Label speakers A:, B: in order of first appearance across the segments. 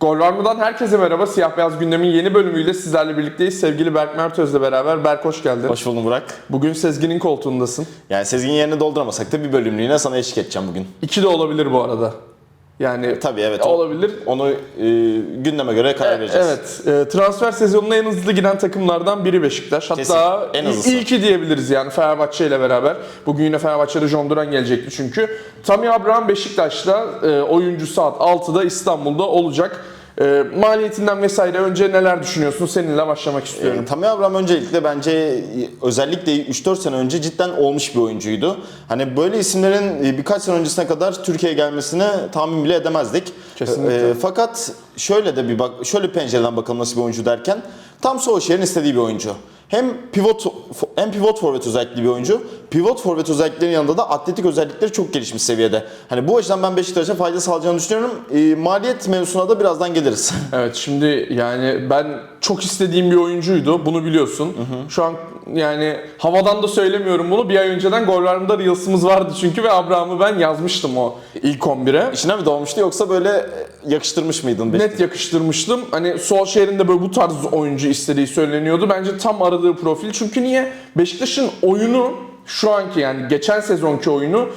A: Gol var mıdan herkese merhaba. Siyah Beyaz Gündem'in yeni bölümüyle sizlerle birlikteyiz. Sevgili Berk Mertöz'le beraber. Berk hoş geldin.
B: Hoş buldum Burak.
A: Bugün Sezgin'in koltuğundasın.
B: Yani Sezgin yerini dolduramasak da bir bölümlüğüne sana eşlik edeceğim bugün.
A: İki de olabilir bu arada. Yani
B: Tabii evet.
A: olabilir.
B: Onu e, gündeme göre karar vereceğiz.
A: Evet, e, transfer sezonuna en hızlı giden takımlardan biri Beşiktaş. Hatta
B: Kesin, en hızlısı.
A: ilki diyebiliriz yani Fenerbahçe ile beraber. Bugün yine Fenerbahçe'de John Duran gelecekti çünkü. Tammy Abraham Beşiktaş'ta e, oyuncu saat 6'da İstanbul'da olacak. E, maliyetinden vesaire önce neler düşünüyorsun? Seninle başlamak istiyorum.
B: Yani Tammy Abraham öncelikle bence e, özellikle 3-4 sene önce cidden olmuş bir oyuncuydu. Hani böyle isimlerin e, birkaç sene öncesine kadar Türkiye'ye gelmesini tahmin bile edemezdik.
A: Kesinlikle.
B: E, fakat şöyle de bir bak şöyle pencereden bakalım nasıl bir oyuncu derken tam Solskjaer'in istediği bir oyuncu. Hem pivot hem pivot forvet özellikli bir oyuncu. Pivot forvet özelliklerinin yanında da atletik özellikleri çok gelişmiş seviyede. Hani bu açıdan ben Beşiktaş'a fayda sağlayacağını düşünüyorum. E, maliyet mevzusuna da birazdan geliriz.
A: Evet şimdi yani ben çok istediğim bir oyuncuydu. Bunu biliyorsun. Şu an yani havadan da söylemiyorum bunu. Bir ay önceden Gollarım'da Reels'ımız vardı çünkü ve Abraham'ı ben yazmıştım o ilk 11'e.
B: İçine mi doğmuştu yoksa böyle yakıştırmış mıydın Beşiktaş'a?
A: Net yakıştırmıştım. Hani Solskjaer'in de böyle bu tarz oyuncu istediği söyleniyordu. Bence tam aradığı profil. Çünkü niye? Beşiktaş'ın oyunu şu anki yani geçen sezonki oyunu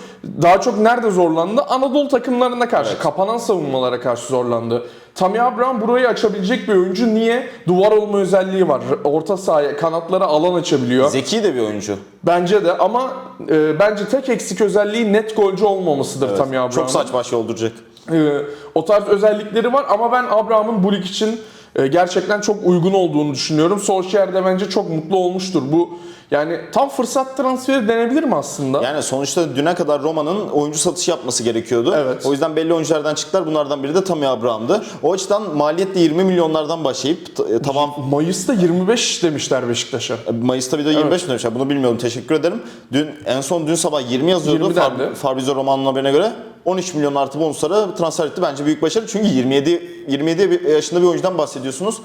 A: daha çok nerede zorlandı? Anadolu takımlarına karşı,
B: Evet.
A: kapanan savunmalara karşı zorlandı. Tammy Abraham burayı açabilecek bir oyuncu. Niye? Duvar olma özelliği var. Orta sahaya, kanatlara alan açabiliyor.
B: Zeki de bir oyuncu.
A: Bence de ama e, bence tek eksik özelliği net golcü olmamasıdır Tammy Abraham'ın.
B: Çok saç baş yolduracak.
A: Ee, o tarz özellikleri var ama ben Abraham'ın bu lig için e, gerçekten çok uygun olduğunu düşünüyorum. Solskjaer de bence çok mutlu olmuştur. Bu yani tam fırsat transferi denebilir mi aslında?
B: Yani sonuçta düne kadar Roma'nın oyuncu satışı yapması gerekiyordu.
A: Evet.
B: O yüzden belli oyunculardan çıktılar. Bunlardan biri de Tammy Abraham'dı. O açıdan maliyetle 20 milyonlardan başlayıp e, tamam
A: Mayıs'ta 25 demişler Beşiktaş'a.
B: Mayıs'ta bir de 25 mi demişler? Bunu bilmiyorum. Teşekkür ederim. Dün en son dün sabah 20 yazıyordu
A: 20
B: Fab-. Fabrizio Romano'nun haberine göre. 13 milyon artı bonuslara transfer etti. Bence büyük başarı. Çünkü 27 27 bir- yaşında bir oyuncudan bahsediyorsunuz.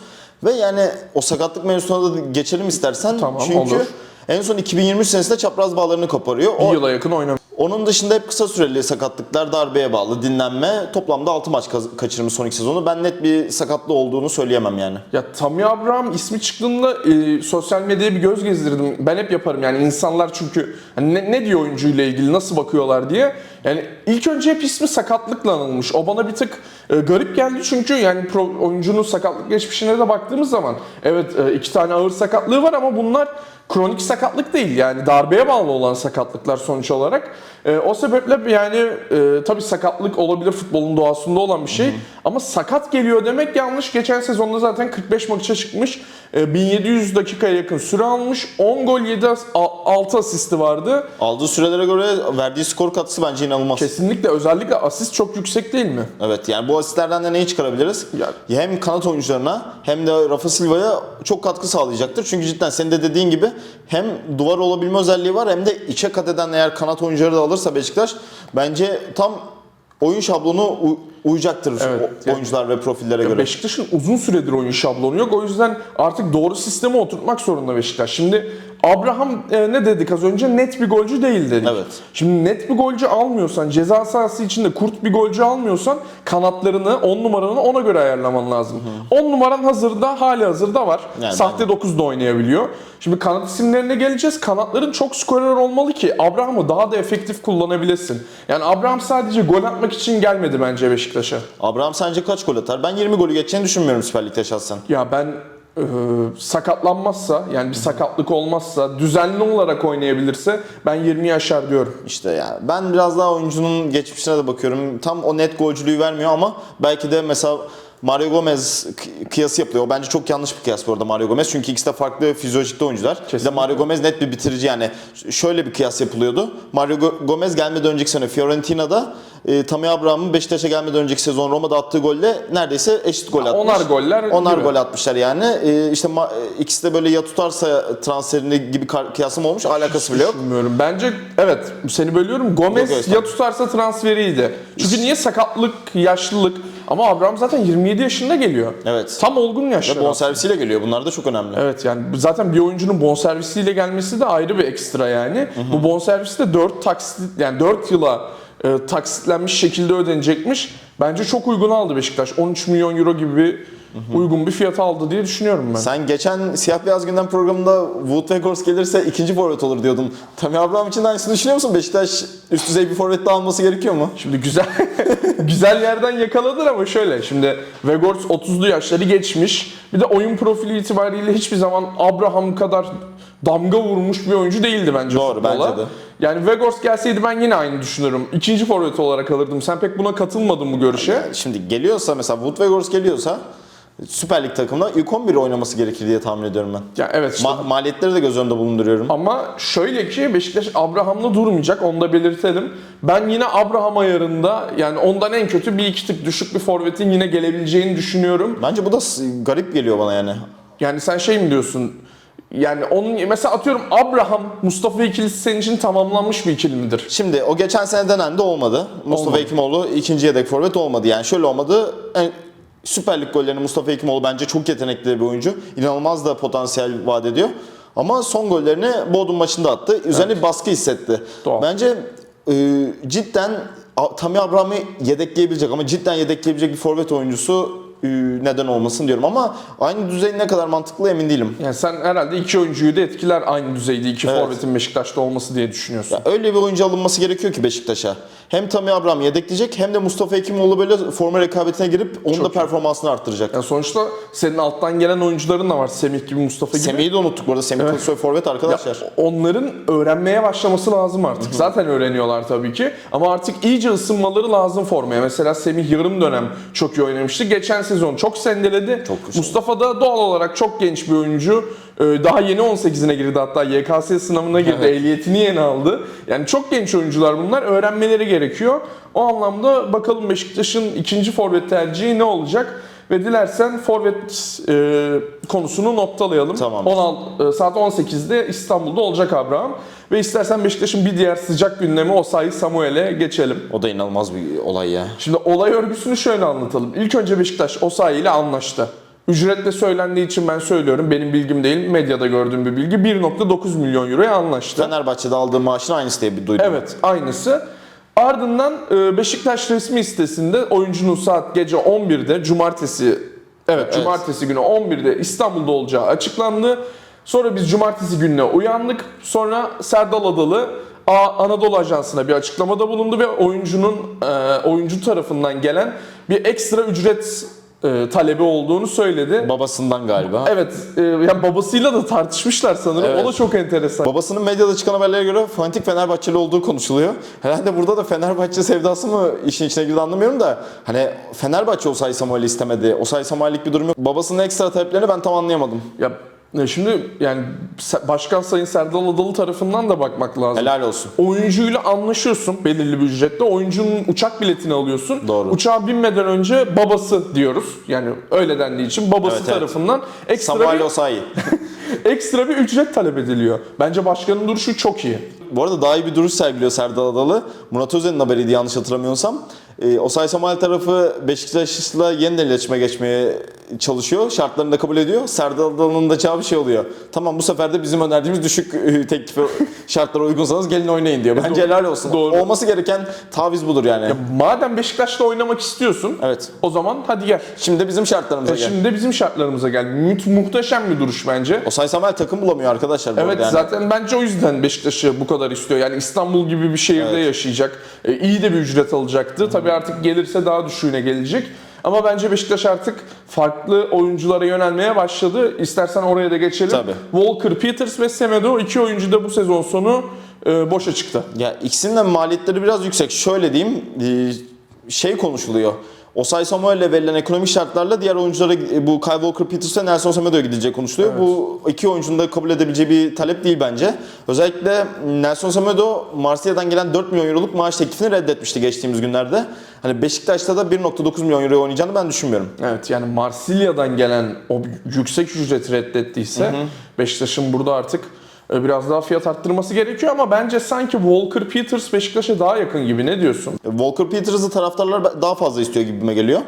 B: Ve yani o sakatlık mevzusuna da geçelim istersen.
A: Tamam,
B: Çünkü
A: olur.
B: en son 2023 senesinde çapraz bağlarını koparıyor.
A: Bir
B: O,
A: yıla yakın oynamış.
B: onun dışında hep kısa süreli sakatlıklar, darbeye bağlı, dinlenme. Toplamda 6 maç kaçırmış son iki sezonu. Ben net bir sakatlığı olduğunu söyleyemem yani.
A: Ya Tammy Abraham ismi çıktığında e, sosyal medyaya bir göz gezdirdim. Ben hep yaparım yani insanlar çünkü hani ne, ne diyor oyuncuyla ilgili nasıl bakıyorlar diye. Yani ilk önce hep ismi sakatlıkla anılmış. O bana bir tık e, garip geldi çünkü yani pro, oyuncunun sakatlık geçmişine de baktığımız zaman evet e, iki tane ağır sakatlığı var ama bunlar kronik sakatlık değil yani darbeye bağlı olan sakatlıklar sonuç olarak. E, o sebeple yani e, tabii sakatlık olabilir futbolun doğasında olan bir şey ama sakat geliyor demek yanlış. Geçen sezonda zaten 45 maça çıkmış. E, 1700 dakikaya yakın süre almış. 10 gol 7 as- a- 6 asisti vardı.
B: Aldığı sürelere göre verdiği skor katkısı bence inanılmaz.
A: Kesinlikle özellikle asist çok yüksek değil mi?
B: Evet yani bu asistlerden de neyi çıkarabiliriz?
A: Ya-
B: Hem kanat oyuncularına hem de Rafa Silva'ya çok katkı sağlayacaktır. Çünkü cidden senin de dediğin gibi hem duvar olabilme özelliği var hem de içe kat eden eğer kanat oyuncuları da alırsa Beşiktaş bence tam oyun şablonu uyacaktır
A: Evet,
B: oyuncular ve profillere göre.
A: Beşiktaş'ın uzun süredir oyun şablonu yok. O yüzden artık doğru sisteme oturtmak zorunda Beşiktaş. Şimdi Abraham e, ne dedik az önce? Net bir golcü değil dedik.
B: Evet.
A: Şimdi net bir golcü almıyorsan, ceza sahası içinde kurt bir golcü almıyorsan kanatlarını, 10 numaranı ona göre ayarlaman lazım. 10 numaran hazırda, hali hazırda var.
B: Yani
A: Sahte 9 da oynayabiliyor. Şimdi kanat isimlerine geleceğiz. Kanatların çok skorer olmalı ki Abraham'ı daha da efektif kullanabilesin. Yani Abraham sadece gol atmak için gelmedi bence Beşiktaş'a.
B: Abraham sence kaç gol atar? Ben 20 golü geçeceğini düşünmüyorum Süper Lig'de şahsen.
A: Ya ben e, sakatlanmazsa yani bir sakatlık olmazsa düzenli olarak oynayabilirse ben 20'yi aşar diyorum.
B: İşte yani ben biraz daha oyuncunun geçmişine de bakıyorum. Tam o net golcülüğü vermiyor ama belki de mesela Mario Gomez kı- kıyası yapılıyor. O bence çok yanlış bir kıyas bu arada Mario Gomez. Çünkü ikisi de farklı fizyolojikte oyuncular. Bir de
A: Kesinlikle.
B: Mario Gomez net bir bitirici yani. Şöyle bir kıyas yapılıyordu. Mario Go- Gomez gelmeden önceki sene Fiorentina'da e, Tammy Abraham'ın Beşiktaş'a gelmeden önceki sezon Roma'da attığı golle neredeyse eşit gol atmış.
A: onar goller
B: Onar
A: gibi.
B: gol atmışlar yani. E, işte ma- e, ikisi de böyle ya tutarsa transferini gibi kıyasım olmuş. Alakası bile yok.
A: Bilmiyorum. Bence evet seni bölüyorum. Gomez
B: Yok, yok,
A: ya tutarsa transferiydi. Çünkü niye sakatlık, yaşlılık ama Abraham zaten 27 yaşında geliyor.
B: Evet.
A: Tam olgun yaşta.
B: Ve bonservisiyle geliyor. Bunlar da çok önemli.
A: Evet yani zaten bir oyuncunun bonservisiyle gelmesi de ayrı bir ekstra yani. Bu bonservis de 4 taksit yani 4 yıla e, taksitlenmiş şekilde ödenecekmiş. Bence çok uygun aldı Beşiktaş. 13 milyon euro gibi bir uygun bir fiyat aldı diye düşünüyorum ben.
B: Sen geçen Siyah Beyaz Gündem programında Wout Weghorst gelirse ikinci forvet olur diyordun. Tammy Abraham için de aynısını düşünüyor musun? Beşiktaş üst düzey bir forvet daha alması gerekiyor mu?
A: Şimdi güzel güzel yerden yakaladın ama şöyle şimdi Vegors 30'lu yaşları geçmiş. Bir de oyun profili itibariyle hiçbir zaman Abraham kadar damga vurmuş bir oyuncu değildi bence
B: Doğru,
A: futbola.
B: bence de.
A: Yani Vegors gelseydi ben yine aynı düşünürüm. İkinci forvet olarak alırdım. Sen pek buna katılmadın bu görüşe.
B: Şimdi geliyorsa mesela Wout Weghorst geliyorsa Süper Lig takımında ilk 11 oynaması gerekir diye tahmin ediyorum ben.
A: Ya evet işte.
B: Ma- maliyetleri de göz önünde bulunduruyorum.
A: Ama şöyle ki Beşiktaş Abraham'la durmayacak onu da belirtelim. Ben yine Abraham ayarında yani ondan en kötü bir iki tık düşük bir forvetin yine gelebileceğini düşünüyorum.
B: Bence bu da garip geliyor bana yani.
A: Yani sen şey mi diyorsun? Yani onun mesela atıyorum Abraham Mustafa ikilisi senin için tamamlanmış bir ikili midir?
B: Şimdi o geçen sene denendi olmadı. Mustafa
A: Olmadı.
B: Hekimoğlu ikinci yedek forvet olmadı. Yani şöyle olmadı. En- Süper Lig gollerini Mustafa Hekimoğlu bence çok yetenekli bir oyuncu. İnanılmaz da potansiyel vaat ediyor. Ama son gollerini Bodrum maçında attı. Üzerine bir baskı hissetti.
A: Doğal.
B: Bence e, cidden Tammy Abraham'ı yedekleyebilecek ama cidden yedekleyebilecek bir forvet oyuncusu neden olmasın diyorum ama aynı düzey ne kadar mantıklı emin değilim.
A: Yani sen herhalde iki oyuncuyu da etkiler aynı düzeyde iki
B: Evet.
A: forvetin Beşiktaş'ta olması diye düşünüyorsun.
B: Öyle bir oyuncu alınması gerekiyor ki Beşiktaş'a. Hem Tammy Abraham yedekleyecek hem de Mustafa Hekimoğlu böyle forma rekabetine girip onun da performansını arttıracak.
A: Yani sonuçta senin alttan gelen oyuncuların da var. Semih gibi, Mustafa gibi.
B: Semih'i de unuttuk bu arada. Semih Kılıçsoy forvet
A: Ya
B: arkadaşlar.
A: onların öğrenmeye başlaması lazım artık. Zaten öğreniyorlar tabii ki. Ama artık iyice ısınmaları lazım formaya. Mesela Semih yarım dönem çok iyi oynamıştı. Geçen sezon çok sendeledi.
B: Çok güzel.
A: Mustafa da doğal olarak çok genç bir oyuncu. Ee, Daha yeni 18'ine girdi hatta YKS sınavına girdi.
B: Evet.
A: Ehliyetini yeni aldı. Yani çok genç oyuncular bunlar. Öğrenmeleri gerekiyor. O anlamda bakalım Beşiktaş'ın ikinci forvet tercihi ne olacak? Ve dilersen forvet e, konusunu noktalayalım.
B: Tamam.
A: 16, e, saat 18'de İstanbul'da olacak Abraham. Ve istersen Beşiktaş'ın bir diğer sıcak gündemi Osayi Samuel'e geçelim.
B: O da inanılmaz bir olay ya.
A: Şimdi olay örgüsünü şöyle anlatalım. İlk önce Beşiktaş Osayi ile anlaştı. Ücretle söylendiği için ben söylüyorum. Benim bilgim değil, medyada gördüğüm bir bilgi. 1.9 milyon euroya anlaştı.
B: Fenerbahçe'de aldığı maaşın aynısı diye bir duydum.
A: Evet, aynısı. Ardından e, Beşiktaş resmi sitesinde oyuncunun saat gece 11'de cumartesi evet, cumartesi günü 11'de İstanbul'da olacağı açıklandı. Sonra biz cumartesi gününe uyandık. Sonra Serdal Adalı Anadolu Ajansı'na bir açıklamada bulundu ve oyuncunun e, oyuncu tarafından gelen bir ekstra ücret e, talebi olduğunu söyledi.
B: Babasından galiba.
A: Evet, e, yani babasıyla da tartışmışlar sanırım.
B: Evet.
A: O da çok enteresan.
B: Babasının medyada çıkan haberlere göre fanatik Fenerbahçeli olduğu konuşuluyor. Herhalde burada da Fenerbahçe sevdası mı işin içine girdi anlamıyorum da hani Fenerbahçe Osayi Samuel'i istemedi. Osayi Samuel'lik bir durum yok. Babasının ekstra taleplerini ben tam anlayamadım.
A: Ya şimdi yani Başkan Sayın Serdal Adalı tarafından da bakmak lazım.
B: Helal olsun.
A: Oyuncuyla anlaşıyorsun belirli bir ücretle. Oyuncunun uçak biletini alıyorsun.
B: Doğru.
A: Uçağa binmeden önce babası diyoruz. Yani öyle dendiği için babası
B: Evet, evet.
A: tarafından ekstra
B: Samuel
A: bir,
B: Osayi.
A: ekstra bir ücret talep ediliyor. Bence başkanın duruşu çok iyi.
B: Bu arada daha iyi bir duruş sergiliyor Serdal Adalı. Murat Özen'in haberiydi yanlış hatırlamıyorsam. Ee, Osay Samuel tarafı Beşiktaş'la yeniden iletişime geçmeye çalışıyor. Şartlarını da kabul ediyor. Serdal Adalı'nın da cevabı şey oluyor. Tamam bu sefer de bizim önerdiğimiz düşük e, teklife şartlara uygunsanız gelin oynayın diyor. Bence helal olsun.
A: Doğru.
B: Olması gereken taviz budur yani.
A: Madem Beşiktaş'ta oynamak istiyorsun
B: Evet.
A: o zaman hadi gel.
B: Şimdi de bizim şartlarımıza
A: E
B: gel.
A: Şimdi de bizim şartlarımıza gel. Mu- muhteşem bir duruş bence.
B: Osay Samuel takım bulamıyor arkadaşlar. bu
A: Evet
B: arada yani.
A: zaten bence o yüzden Beşiktaş'ı bu kadar istiyor. Yani İstanbul gibi bir şehirde yaşayacak. E, iyi de bir ücret alacaktı. Tabii artık gelirse daha düşüğüne gelecek. Ama bence Beşiktaş artık farklı oyunculara yönelmeye başladı. İstersen oraya da geçelim.
B: Tabii.
A: Walker, Peters ve Semedo iki oyuncu da bu sezon sonu e, boşa çıktı.
B: Ya ikisinin de maliyetleri biraz yüksek. Şöyle diyeyim, e, şey konuşuluyor. Osay Samuel'le verilen ekonomik şartlarla diğer oyunculara e, bu Kyle Walker Peters ve Nelson Semedo'ya gidilecek konuşuluyor. Bu iki oyuncunun da kabul edebileceği bir talep değil bence. Özellikle Nelson Semedo Marsilya'dan gelen 4 milyon euroluk maaş teklifini reddetmişti geçtiğimiz günlerde. Hani Beşiktaş'ta da 1.9 milyon euro oynayacağını ben düşünmüyorum.
A: Evet yani Marsilya'dan gelen o yüksek ücreti reddettiyse Beşiktaş'ın burada artık biraz daha fiyat arttırması gerekiyor ama bence sanki Walker Peters Beşiktaş'a daha yakın gibi ne diyorsun?
B: Walker Peters'ı taraftarlar daha fazla istiyor gibime geliyor.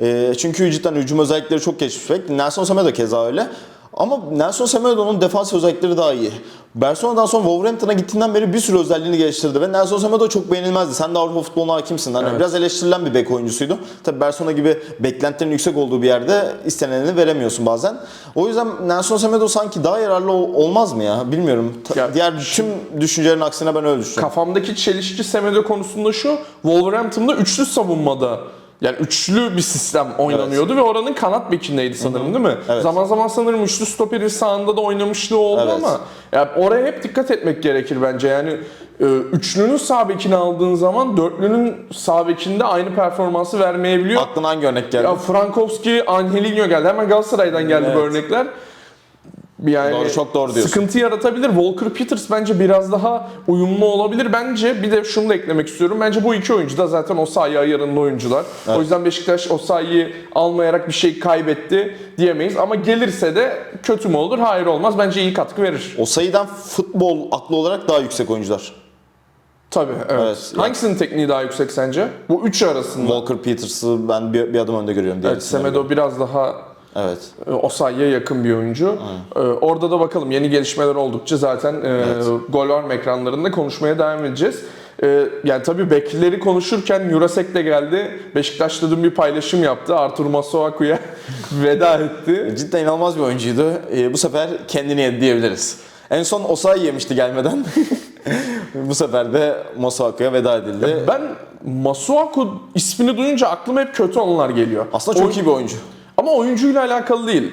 B: E, çünkü cidden hücum özellikleri çok geçmiş. Nelson Semedo keza öyle. Ama Nelson Semedo'nun defans özellikleri daha iyi. Barcelona'dan sonra Wolverhampton'a gittiğinden beri bir sürü özelliğini geliştirdi ve Nelson Semedo çok beğenilmezdi. Sen de Avrupa futboluna hakimsin. Hani
A: Evet.
B: biraz eleştirilen bir bek oyuncusuydu. Tabii Barcelona gibi beklentilerin yüksek olduğu bir yerde istenenini veremiyorsun bazen. O yüzden Nelson Semedo sanki daha yararlı ol- olmaz mı ya? Bilmiyorum.
A: Ya
B: Diğer tüm düşüncelerin aksine ben öyle düşünüyorum.
A: Kafamdaki çelişki Semedo konusunda şu. Wolverhampton'da üçlü savunmada yani üçlü bir sistem oynanıyordu ve oranın kanat bekindeydi sanırım değil mi?
B: Evet.
A: Zaman zaman sanırım üçlü stoperin sağında da oynamışlığı oldu
B: Evet.
A: ama ya oraya hep dikkat etmek gerekir bence. Yani e, üçlünün sağ bekini aldığın zaman dörtlünün sağ bekinde aynı performansı vermeyebiliyor.
B: Aklına hangi örnek geldi?
A: Ya Frankowski, Angelinho geldi. Hemen Galatasaray'dan geldi bu
B: Evet.
A: örnekler. Yani
B: Doğru, çok doğru diyorsun.
A: Sıkıntı yaratabilir. Walker Peters bence biraz daha uyumlu olabilir. Bence bir de şunu da eklemek istiyorum. Bence bu iki oyuncu da zaten o sayı ayarında oyuncular. O yüzden Beşiktaş o sayıyı almayarak bir şey kaybetti diyemeyiz. Ama gelirse de kötü mü olur? Hayır olmaz. Bence iyi katkı verir.
B: O sayıdan futbol aklı olarak daha yüksek oyuncular.
A: Tabii evet.
B: Evet.
A: Hangisinin tekniği daha yüksek sence? Bu üçü arasında.
B: Walker Peters'ı ben bir, bir adım önde görüyorum diye
A: Evet, Semedo biraz daha
B: Evet.
A: E, o sayıya yakın bir oyuncu. E, Orada da bakalım yeni gelişmeler oldukça zaten e, gol var ekranlarında konuşmaya devam edeceğiz. E, yani tabii bekleri konuşurken Jurasek de geldi. Beşiktaş'ta dün bir paylaşım yaptı. Artur Masuaku'ya veda etti.
B: Cidden inanılmaz bir oyuncuydu. Ee, bu sefer kendini yedi diyebiliriz. En son Osayi yemişti gelmeden. bu sefer de Masuaku'ya veda edildi.
A: Ben Masuaku ismini duyunca aklıma hep kötü anılar geliyor.
B: Aslında çok
A: Oy-
B: iyi bir oyuncu.
A: Ama oyuncuyla alakalı değil.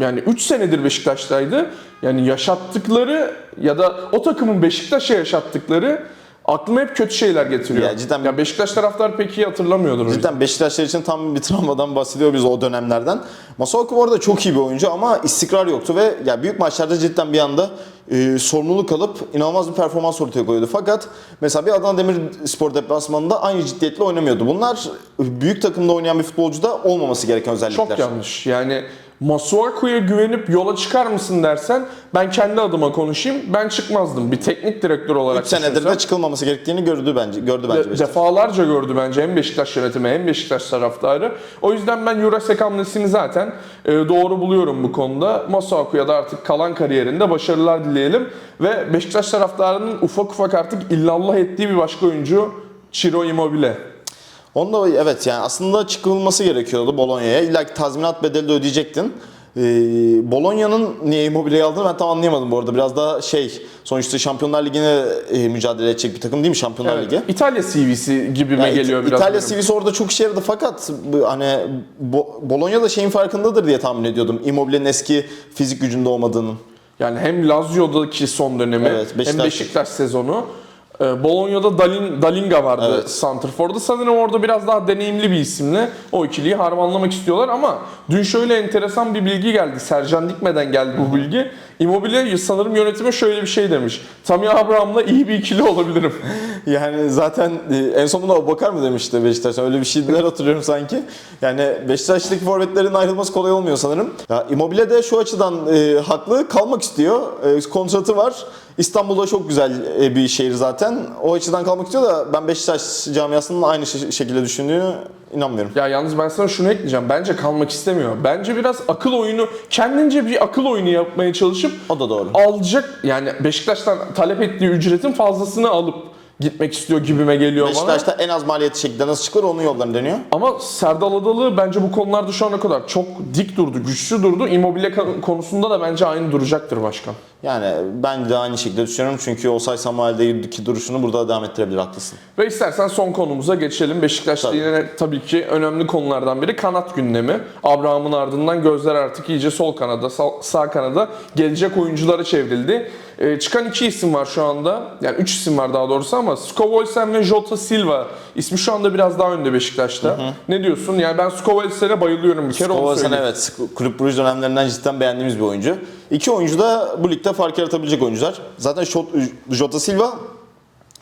A: Yani 3 senedir Beşiktaş'taydı. Yani yaşattıkları ya da o takımın Beşiktaş'a yaşattıkları aklıma hep kötü şeyler getiriyor.
B: Ya cidden-
A: ya Beşiktaş taraftar pek iyi hatırlamıyordur.
B: Cidden Beşiktaşlar için tam bir travmadan bahsediyor biz o dönemlerden. Masuaku bu arada çok iyi bir oyuncu ama istikrar yoktu ve ya büyük maçlarda cidden bir anda e, sorumluluk alıp inanılmaz bir performans ortaya koyuyordu. Fakat mesela bir Adana Demirspor deplasmanında aynı ciddiyetle oynamıyordu. Bunlar büyük takımda oynayan bir futbolcuda olmaması gereken özellikler.
A: Çok yanlış. Yani Masuaku'ya güvenip yola çıkar mısın dersen ben kendi adıma konuşayım. Ben çıkmazdım. Bir teknik direktör olarak
B: 3 senedir de çıkılmaması gerektiğini gördü bence. Gördü bence Beşiktaş.
A: defalarca gördü bence hem Beşiktaş yönetimi hem Beşiktaş taraftarı. O yüzden ben Jurasek hamlesini zaten e, doğru buluyorum bu konuda. Masuaku'ya da artık kalan kariyerinde başarılar dileyelim. Ve Beşiktaş taraftarının ufak ufak artık illallah ettiği bir başka oyuncu Ciro Immobile.
B: Onda evet yani aslında çıkılması gerekiyordu Bologna'ya. İlla ki tazminat bedeli de ödeyecektin. Ee, Bologna'nın niye Immobile'yi aldığını ben tam anlayamadım bu arada. Biraz daha şey sonuçta Şampiyonlar Ligi'ne e, mücadele edecek bir takım değil mi Şampiyonlar Ligi?
A: İtalya CV'si gibime
B: Yani
A: geliyor biraz.
B: İtalya
A: benim.
B: CV'si orada çok işe yaradı fakat bu- hani Bo- Bologna da şeyin farkındadır diye tahmin ediyordum. Immobile'nin eski fizik gücünde olmadığının.
A: Yani hem Lazio'daki son dönemi
B: Evet,
A: hem
B: Beşiktaş-
A: Beşiktaş sezonu. Ee, Bologna'da Dalin, Dalinga vardı
B: Evet.
A: Santrfor'da. Sanırım orada biraz daha deneyimli bir isimle o ikiliyi harmanlamak istiyorlar ama dün şöyle enteresan bir bilgi geldi. Sercan Dikme'den geldi bu bilgi. Immobile sanırım yönetime şöyle bir şey demiş. Tammy Abraham'la iyi bir ikili olabilirim.
B: Yani zaten e, en son buna Abubakar mı demişti Beşiktaş? Öyle bir şeyler hatırlıyorum sanki. Yani Beşiktaş'taki forvetlerin ayrılması kolay olmuyor sanırım. Ya Immobile de şu açıdan e, haklı kalmak istiyor. E, kontratı var. İstanbul'da çok güzel e, bir şehir zaten. O açıdan kalmak istiyor da ben Beşiktaş camiasının aynı şe- şekilde düşündüğünü inanmıyorum.
A: Ya yalnız ben sana şunu ekleyeceğim. Bence kalmak istemiyor. Bence biraz akıl oyunu, kendince bir akıl oyunu yapmaya çalışıp
B: O da doğru.
A: alacak yani Beşiktaş'tan talep ettiği ücretin fazlasını alıp gitmek istiyor gibime geliyor bana.
B: Beşiktaş'ta en az maliyetli şekilde nasıl çıkar onun yollarını deniyor.
A: Ama Serdal Adalı bence bu konularda şu ana kadar çok dik durdu, güçlü durdu. Immobile ka- konusunda da bence aynı duracaktır başkan.
B: Yani ben de aynı şekilde düşünüyorum çünkü Osay Samuel'deki duruşunu burada devam ettirebilir haklısın.
A: Ve istersen son konumuza geçelim. Beşiktaş'ta
B: Tabii.
A: yine tabii ki önemli konulardan biri kanat gündemi. Abraham'ın ardından gözler artık iyice sol kanada, sağ, sağ kanada gelecek oyunculara çevrildi. Ee, çıkan iki isim var şu anda. Yani üç isim var daha doğrusu ama Skovolsen ve Jota Silva ismi şu anda biraz daha önde Beşiktaş'ta. Ne diyorsun? Yani ben Skovolsen'e bayılıyorum bir kere söyleyeyim.
B: evet Kulüp Brugge dönemlerinden cidden beğendiğimiz bir oyuncu. İki oyuncu da bu ligde fark yaratabilecek oyuncular. Zaten Jota Silva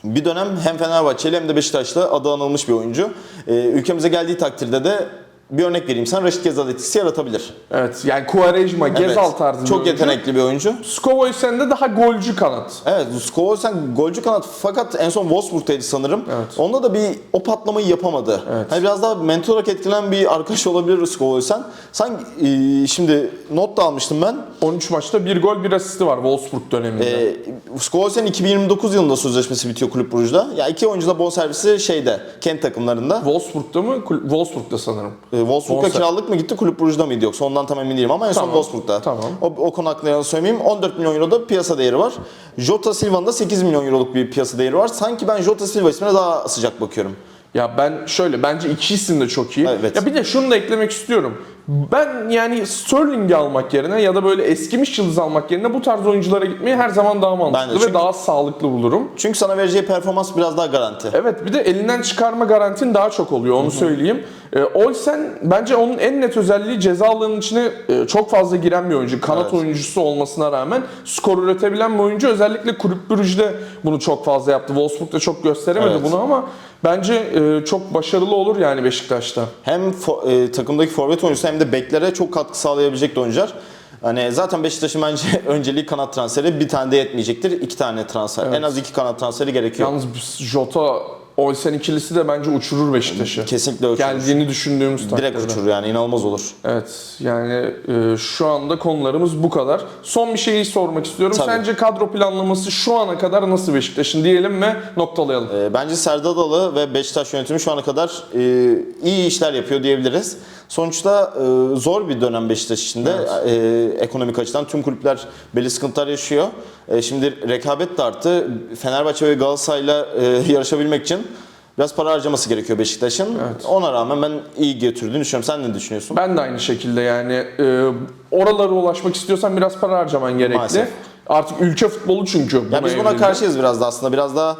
B: bir dönem hem Fenerbahçeli hem de Beşiktaş'ta adı anılmış bir oyuncu. Ee, ülkemize geldiği takdirde de bir örnek vereyim sana Raşit Gezal etkisi yaratabilir.
A: Evet yani Quaresma, Gezal
B: Evet,
A: tarzında
B: Çok
A: bir oyuncu.
B: yetenekli bir oyuncu.
A: Skovoysen de daha golcü kanat.
B: Evet, Skovosen golcü kanat fakat en son Wolfsburg'taydı sanırım.
A: Evet.
B: Onda da bir o patlamayı yapamadı.
A: Evet.
B: Hani biraz daha mental olarak etkilenen bir arkadaş olabilir Skovosen. Sanki e, şimdi not da almıştım ben.
A: 13 maçta bir gol bir asisti var Wolfsburg döneminde.
B: E, Skovosen 2029 yılında sözleşmesi bitiyor kulüp Brugge'da. Ya iki oyuncu da bonservisi şeyde, Kent takımlarında.
A: Wolfsburg'da mı? Wolfsburg'da sanırım.
B: E, Wolfsburg'a kiralık mı gitti, kulüp Brugge'da mıydı yoksa ondan tam emin değilim ama en son
A: Tamam,
B: Wolfsburg'da.
A: tamam.
B: O, o konu hakkında yalan söylemeyeyim. 14 milyon euro da piyasa değeri var. Jota Silva'nın da 8 milyon euroluk bir piyasa değeri var. Sanki ben Jota Silva ismine daha sıcak bakıyorum.
A: Ya ben şöyle bence iki isim de çok iyi.
B: Evet.
A: Ya bir de şunu da eklemek istiyorum. Ben yani Sterling'i almak yerine ya da böyle eskimiş yıldız almak yerine bu tarz oyunculara gitmeyi her zaman daha mantıklı ve
B: çünkü-
A: daha sağlıklı bulurum.
B: Çünkü sana vereceği performans biraz daha garanti.
A: Evet bir de elinden çıkarma garantin daha çok oluyor onu söyleyeyim. Ee, Olsen bence onun en net özelliği ceza alanının içine e, çok fazla giren bir oyuncu. Kanat
B: Evet.
A: oyuncusu olmasına rağmen skor üretebilen bir oyuncu. Özellikle Kulüp Brugge'de bunu çok fazla yaptı. Wolfsburg'da çok gösteremedi
B: Evet.
A: bunu ama bence e, çok başarılı olur yani Beşiktaş'ta.
B: Hem fo- e, takımdaki forvet oyuncusu hem de beklere çok katkı sağlayabilecek de oyuncular. Hani zaten Beşiktaş'ın bence önceliği kanat transferi bir tane de yetmeyecektir. iki tane transfer. En az iki kanat transferi gerekiyor.
A: Yalnız Jota Olsen ikilisi de bence uçurur Beşiktaş'ı.
B: Kesinlikle uçurur.
A: Geldiğini düşündüğümüz takdirde.
B: Direkt uçurur yani inanılmaz olur.
A: Evet yani e, şu anda konularımız bu kadar. Son bir şeyi sormak istiyorum.
B: Tabii.
A: Sence kadro planlaması şu ana kadar nasıl Beşiktaş'ın diyelim ve noktalayalım.
B: E, bence Serdar Adalı ve Beşiktaş yönetimi şu ana kadar e, iyi işler yapıyor diyebiliriz. Sonuçta e, zor bir dönem Beşiktaş için de e, ekonomik açıdan tüm kulüpler belli sıkıntılar yaşıyor. E, şimdi rekabet de arttı. Fenerbahçe ve Galatasaray'la e, yarışabilmek için biraz para harcaması gerekiyor Beşiktaş'ın. Ona rağmen ben iyi götürdüğünü düşünüyorum. Sen ne düşünüyorsun?
A: Ben de aynı şekilde yani e, oralara ulaşmak istiyorsan biraz para harcaman gerekli.
B: Maalesef.
A: Artık ülke futbolu çünkü buna
B: Ya biz buna
A: evrildi.
B: karşıyız biraz da aslında. Biraz daha e,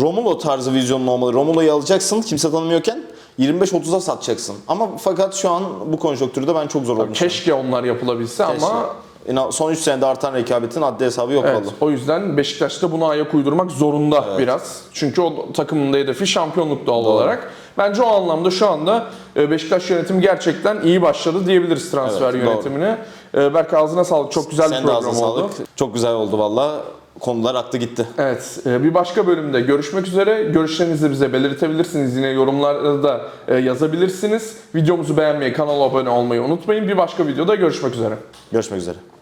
B: Romulo tarzı vizyonlu olmalı. Romulo'yu alacaksın kimse tanımıyorken 25-30'a satacaksın. Ama fakat şu an bu konjonktürde ben çok zor düşünüyorum.
A: Keşke onlar yapılabilse ama
B: İnan- Son 3 senede artan rekabetin adli hesabı yok
A: Evet,
B: vallahi.
A: o yüzden Beşiktaş da buna ayak uydurmak zorunda biraz. Çünkü o takımın da hedefi şampiyonluk doğal olarak. Bence o anlamda şu anda e, Beşiktaş yönetimi gerçekten iyi başladı diyebiliriz transfer
B: Evet, doğru.
A: yönetimine. E, Berk ağzına sağlık. Çok güzel bir
B: Sen ağzına
A: program oldu.
B: sağlık. Çok güzel oldu valla. Konular aktı gitti.
A: Evet, e, bir başka bölümde görüşmek üzere. Görüşlerinizi bize belirtebilirsiniz. Yine yorumlarda da yazabilirsiniz. Videomuzu beğenmeyi, kanala abone olmayı unutmayın. Bir başka videoda görüşmek üzere.
B: Görüşmek üzere.